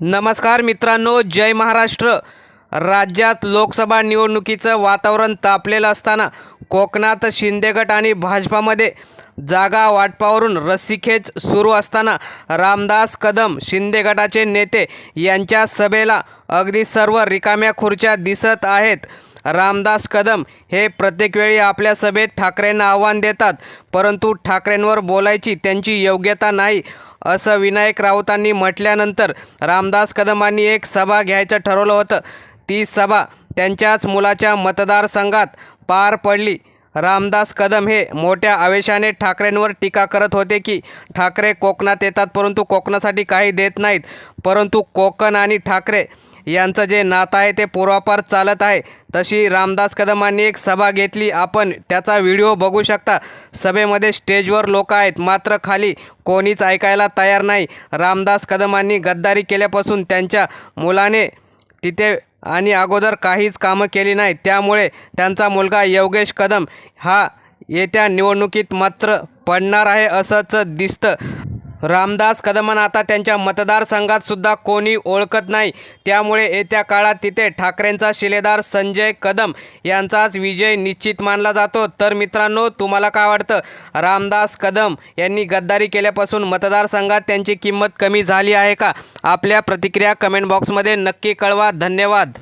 नमस्कार मित्रांनो जय महाराष्ट्र. राज्यात लोकसभा निवडणुकीचं वातावरण तापलेलं असताना कोकणात शिंदेगट आणि भाजपामध्ये जागा वाटपावरून रस्सीखेच सुरू असताना रामदास कदम शिंदे गटाचे नेते यांच्या सभेला अगदी सर्व रिकाम्या खुर्च्या दिसत आहेत. रामदास कदम हे प्रत्येक वेळी आपल्या सभेत ठाकरेंना आव्हान देतात परंतु ठाकरेंवर बोलायची त्यांची योग्यता नाही असं विनायक राऊतांनी म्हटल्यानंतर रामदास कदमांनी एक सभा घ्यायचं ठरवलं होतं. ती सभा त्यांच्याच मुलाच्या मतदारसंघात पार पडली. रामदास कदम हे मोठ्या आवेशाने ठाकरेंवर टीका करत होते की ठाकरे कोकणात येतात परंतु कोकणासाठी काही देत नाहीत परंतु कोकण आणि ठाकरे यांचं जे नातं आहे ते पूर्वापार चालत आहे. तशी रामदास कदमांनी एक सभा घेतली. आपण त्याचा व्हिडिओ बघू शकता. सभेमध्ये स्टेजवर लोक आहेत. मात्र खाली कोणीच ऐकायला तयार नाही. रामदास कदमांनी गद्दारी केल्यापासून त्यांच्या मुलाने तिथे आणि अगोदर काहीच कामं केली नाही त्यामुळे त्यांचा मुलगा योगेश कदम हा येत्या निवडणुकीत मात्र पडणार आहे असंच दिसतं. रामदास कदमांना आता त्यांच्या मतदारसंघात सुद्धा कोणी ओळखत नाही. त्यामुळे येत्या काळात तिथे ठाकरेंचा शिलेदार संजय कदम यांचाच विजय निश्चित मानला जातो. तर मित्रांनो तुम्हाला काय वाटतं? रामदास कदम यांनी गद्दारी केल्यापासून मतदारसंघात त्यांची किंमत कमी झाली आहे का? आपल्या प्रतिक्रिया कमेंट बॉक्समध्ये नक्की कळवा. धन्यवाद.